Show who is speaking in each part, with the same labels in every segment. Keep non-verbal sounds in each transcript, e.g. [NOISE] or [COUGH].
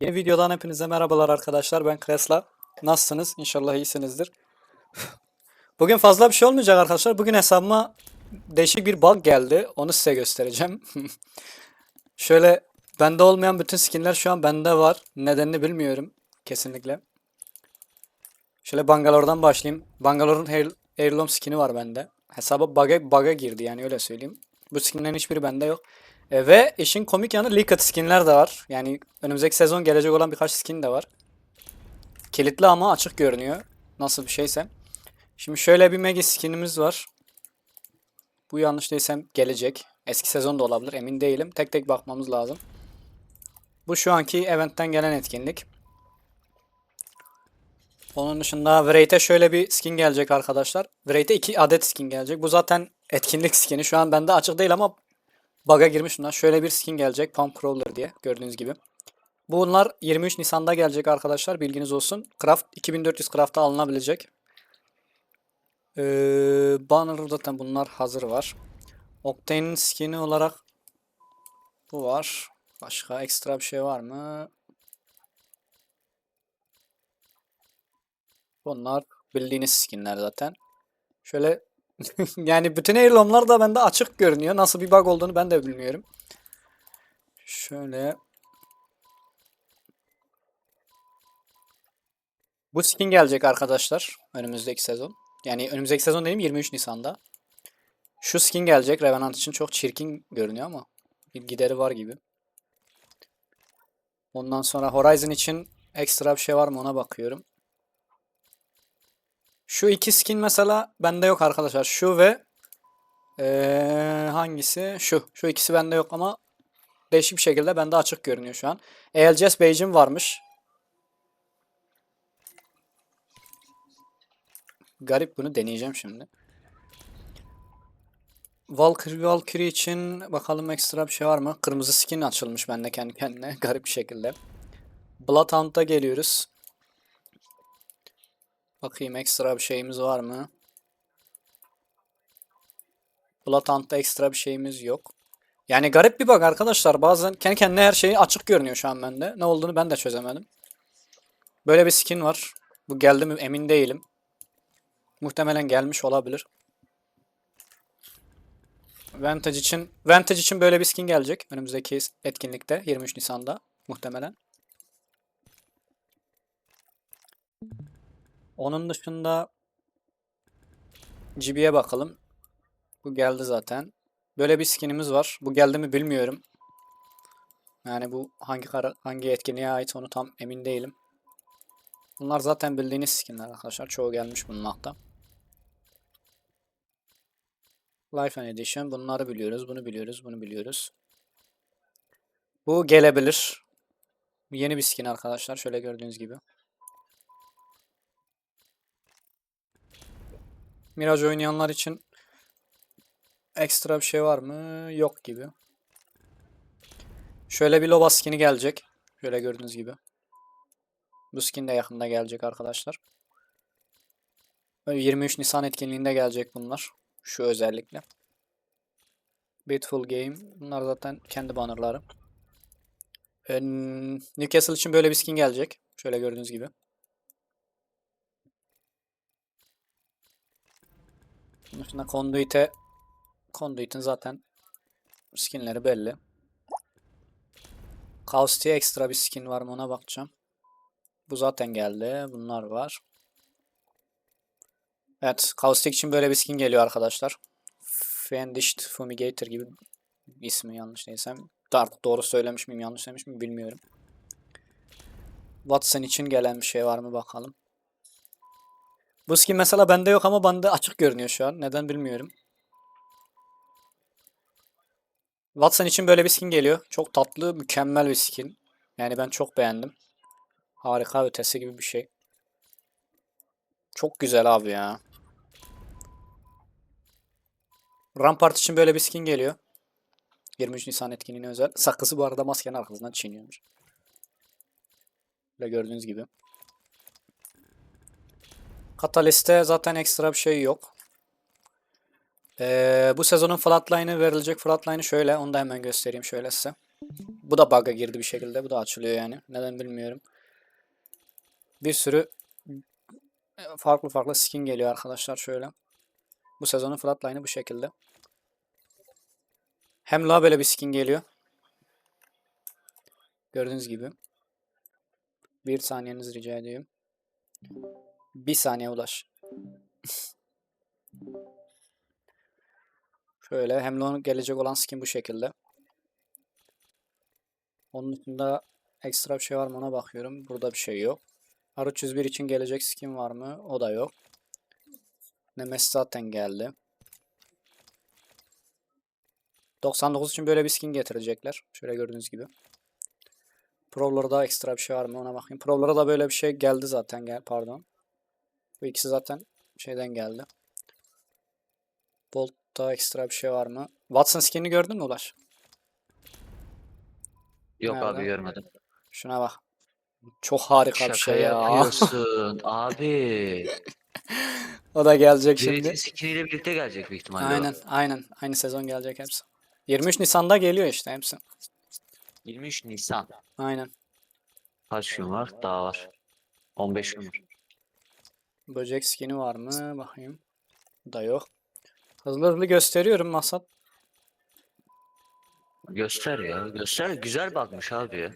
Speaker 1: Yeni videodan hepinize merhabalar arkadaşlar. Ben Kresla. Nasılsınız? İnşallah iyisinizdir. [LAUGHS] Bugün fazla bir şey olmayacak arkadaşlar. Bugün hesabıma değişik bir bug geldi. Onu size göstereceğim. [LAUGHS] Şöyle bende olmayan bütün skinler şu an bende var. Nedenini bilmiyorum kesinlikle. Şöyle Bangalore'dan başlayayım. Bangalore'un Heir- Heirloom skin'i var bende. Hesaba bug'a, bug'a girdi yani öyle söyleyeyim. Bu skinlerin hiçbiri bende yok. E, ve işin komik yanı Liquid skinler de var. Yani önümüzdeki sezon gelecek olan birkaç skin de var. Kilitli ama açık görünüyor. Nasıl bir şeyse. Şimdi şöyle bir Megi skinimiz var. Bu yanlış değilsem gelecek. Eski sezon da olabilir emin değilim. Tek tek bakmamız lazım. Bu şu anki eventten gelen etkinlik. Onun dışında Wraith'e şöyle bir skin gelecek arkadaşlar. Wraith'e 2 adet skin gelecek. Bu zaten etkinlik skini. Şu an bende açık değil ama bug'a girmiş bunlar. Şöyle bir skin gelecek. Pump Crawler diye gördüğünüz gibi. Bunlar 23 Nisan'da gelecek arkadaşlar. Bilginiz olsun. Craft 2400 Craft'ta alınabilecek. Ee, banner zaten bunlar hazır var. Octane'in skin'i olarak bu var. Başka ekstra bir şey var mı? Bunlar bildiğiniz skinler zaten. Şöyle [LAUGHS] yani bütün heirloom'lar da bende açık görünüyor. Nasıl bir bug olduğunu ben de bilmiyorum. Şöyle Bu skin gelecek arkadaşlar önümüzdeki sezon. Yani önümüzdeki sezon dediğim 23 Nisan'da. Şu skin gelecek. Revenant için çok çirkin görünüyor ama bir gideri var gibi. Ondan sonra Horizon için ekstra bir şey var mı ona bakıyorum. Şu iki skin mesela bende yok arkadaşlar. Şu ve eee, hangisi? Şu. Şu ikisi bende yok ama değişik bir şekilde bende açık görünüyor şu an. ALCS Beige'im varmış. Garip bunu deneyeceğim şimdi. Valkyrie Valkyrie için bakalım ekstra bir şey var mı? Kırmızı skin açılmış bende kendi kendine [LAUGHS] garip bir şekilde. Bloodhound'a geliyoruz. Bakayım ekstra bir şeyimiz var mı? Bloodhound'da ekstra bir şeyimiz yok. Yani garip bir bug arkadaşlar. Bazen kendi kendine her şey açık görünüyor şu an bende. Ne olduğunu ben de çözemedim. Böyle bir skin var. Bu geldi mi emin değilim. Muhtemelen gelmiş olabilir. Vantage için Vantage için böyle bir skin gelecek önümüzdeki etkinlikte 23 Nisan'da muhtemelen. Onun dışında GB'ye bakalım. Bu geldi zaten. Böyle bir skinimiz var. Bu geldi mi bilmiyorum. Yani bu hangi kara, hangi etkinliğe ait onu tam emin değilim. Bunlar zaten bildiğiniz skinler arkadaşlar. Çoğu gelmiş bunun hatta. Life and Edition. Bunları biliyoruz. Bunu biliyoruz. Bunu biliyoruz. Bu gelebilir. Yeni bir skin arkadaşlar. Şöyle gördüğünüz gibi. Mirage oynayanlar için ekstra bir şey var mı? Yok gibi. Şöyle bir Loba skin'i gelecek. Şöyle gördüğünüz gibi. Bu skin de yakında gelecek arkadaşlar. Böyle 23 Nisan etkinliğinde gelecek bunlar. Şu özellikle. Beautiful Game. Bunlar zaten kendi bannerları. Ee, Newcastle için böyle bir skin gelecek. Şöyle gördüğünüz gibi. Bunun dışında Conduit'e Conduit'in zaten skinleri belli. Caustic'e ekstra bir skin var mı ona bakacağım. Bu zaten geldi. Bunlar var. Evet, Caustic için böyle bir skin geliyor arkadaşlar. Fendished Fumigator gibi ismi yanlış değilsem. Artık doğru söylemiş miyim yanlış söylemiş miyim bilmiyorum. Watson için gelen bir şey var mı bakalım. Bu skin mesela bende yok ama bende açık görünüyor şu an. Neden bilmiyorum. Watson için böyle bir skin geliyor. Çok tatlı, mükemmel bir skin. Yani ben çok beğendim. Harika ötesi gibi bir şey. Çok güzel abi ya. Rampart için böyle bir skin geliyor. 23 Nisan etkinliğine özel. Sakızı bu arada maskenin arkasından çiğniyormuş. Böyle gördüğünüz gibi. Catalyst'te zaten ekstra bir şey yok. Ee, bu sezonun flatline'ı verilecek flatline'ı şöyle. Onu da hemen göstereyim şöyle size. Bu da bug'a girdi bir şekilde. Bu da açılıyor yani. Neden bilmiyorum. Bir sürü farklı farklı skin geliyor arkadaşlar şöyle. Bu sezonun flatline'ı bu şekilde. Hem la böyle bir skin geliyor. Gördüğünüz gibi. Bir saniyenizi rica ediyorum. Bir saniye ulaş. Şöyle hem onun gelecek olan skin bu şekilde. Onun dışında ekstra bir şey var mı ona bakıyorum. Burada bir şey yok. R301 için gelecek skin var mı? O da yok. Nemesis zaten geldi. 99 için böyle bir skin getirecekler. Şöyle gördüğünüz gibi. Pro'larda ekstra bir şey var mı ona bakayım. Pro'lara da böyle bir şey geldi zaten. Gel, pardon. Bu ikisi zaten şeyden geldi. Bolt'ta ekstra bir şey var mı? Watson skinini gördün mü Ulaş?
Speaker 2: Yok
Speaker 1: Nerede?
Speaker 2: abi görmedim.
Speaker 1: Şuna bak. Çok harika bir
Speaker 2: Şaka
Speaker 1: şey ya.
Speaker 2: yapıyorsun [LAUGHS] abi.
Speaker 1: O da gelecek şimdi.
Speaker 2: skiniyle birlikte gelecek büyük ihtimalle.
Speaker 1: Aynen, aynen. Aynı sezon gelecek hepsi. 23 Nisan'da geliyor işte hepsi.
Speaker 2: 23 Nisan.
Speaker 1: Aynen.
Speaker 2: Kaç gün var? Daha var. 15 gün var.
Speaker 1: Böcek skin'i var mı? Bakayım. Da yok. Hızlı hızlı gösteriyorum Masat.
Speaker 2: Göster ya. Göster. Güzel bakmış abi ya.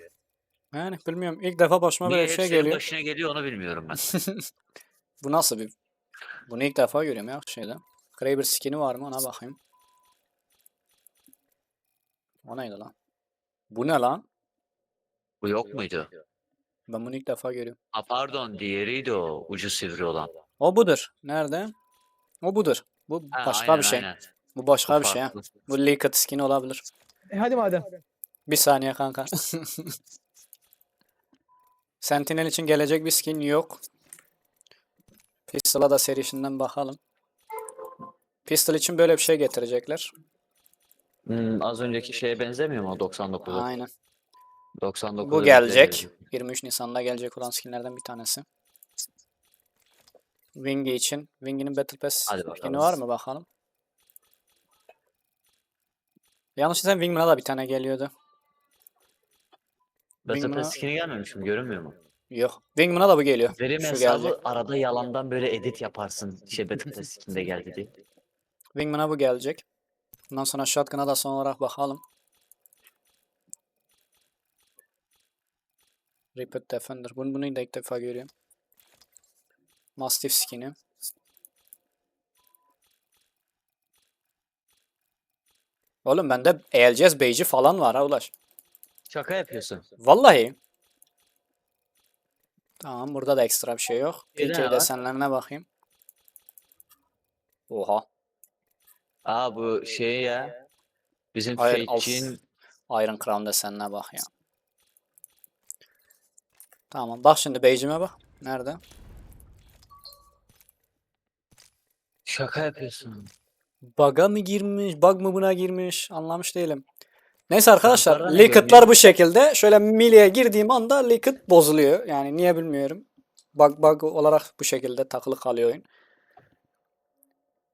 Speaker 1: Yani bilmiyorum. İlk defa başıma
Speaker 2: Niye
Speaker 1: böyle şey geliyor.
Speaker 2: başına geliyor onu bilmiyorum ben. [LAUGHS]
Speaker 1: Bu nasıl bir... Bunu ilk defa görüyorum ya şeyde. Kraber skin'i var mı? Ona bakayım. O neydi lan? Bu ne lan?
Speaker 2: Bu yok muydu?
Speaker 1: Ben bunu ilk defa görüyorum.
Speaker 2: Ha pardon diğeriydi o. Ucu sivri olan.
Speaker 1: O budur. Nerede? O budur. Bu
Speaker 2: Ha,
Speaker 1: başka
Speaker 2: aynen,
Speaker 1: bir şey.
Speaker 2: aynen.
Speaker 1: Bu başka
Speaker 2: Bu
Speaker 1: bir şey. ha.
Speaker 2: farklı.
Speaker 1: Bu Liquid skin olabilir.
Speaker 3: E hadi madem.
Speaker 1: Bir saniye kanka. [LAUGHS] Sentinel için gelecek bir skin yok. Pistol'a da serisinden bakalım. Pistol için böyle bir şey getirecekler.
Speaker 2: Hmm, az önceki şeye benzemiyor mu o 99'a?
Speaker 1: Aynen.
Speaker 2: 99'a
Speaker 1: Bu gelecek.
Speaker 2: benziyor.
Speaker 1: 23 Nisan'da gelecek olan skinlerden bir tanesi. Wingy için. Wingy'nin Battle Pass skini var mı bakalım. Yanlış desem Wingman'a da bir tane geliyordu.
Speaker 2: Battle Pass skin'i gelmemiş mi? Görünmüyor mu?
Speaker 1: Yok. Wingman'a da bu geliyor.
Speaker 2: Verim
Speaker 1: Şu
Speaker 2: hesabı
Speaker 1: gelecek.
Speaker 2: arada yalandan böyle edit yaparsın. Şey Battle Pass skin'de geldi diye.
Speaker 1: Wingman'a bu gelecek. Bundan sonra Shotgun'a da son olarak bakalım. Repeat Defender. Bunu, bunu da ilk defa görüyorum. Mastiff skin'i. Oğlum bende ELCS Beyci falan var ha Ulaş.
Speaker 2: Şaka yapıyorsun.
Speaker 1: Vallahi. Tamam burada da ekstra bir şey yok. PK desenlerine bakayım. Oha.
Speaker 2: Aa bu şey ya. Bizim
Speaker 1: Hayır.
Speaker 2: Fake'in
Speaker 1: Iron Crown desenine bak ya. Tamam bak şimdi Beyciğime bak. Nerede?
Speaker 2: şaka yapıyorsun.
Speaker 1: Bug'a mı girmiş? Bug mı buna girmiş? Anlamış değilim. Neyse arkadaşlar.
Speaker 2: Ne
Speaker 1: Liquid'lar bu şekilde. Şöyle milliye girdiğim anda Liquid bozuluyor. Yani niye bilmiyorum. Bug bug olarak bu şekilde takılı kalıyor oyun.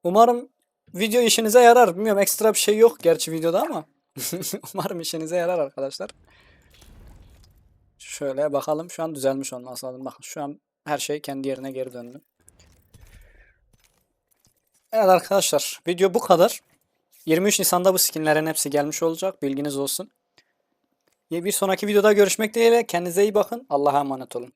Speaker 1: Umarım video işinize yarar. Bilmiyorum ekstra bir şey yok gerçi videoda ama. [LAUGHS] Umarım işinize yarar arkadaşlar. Şöyle bakalım. Şu an düzelmiş olması lazım. Bakın şu an her şey kendi yerine geri döndü. Evet arkadaşlar video bu kadar. 23 Nisan'da bu skinlerin hepsi gelmiş olacak. Bilginiz olsun. Bir sonraki videoda görüşmek dileğiyle. Kendinize iyi bakın. Allah'a emanet olun.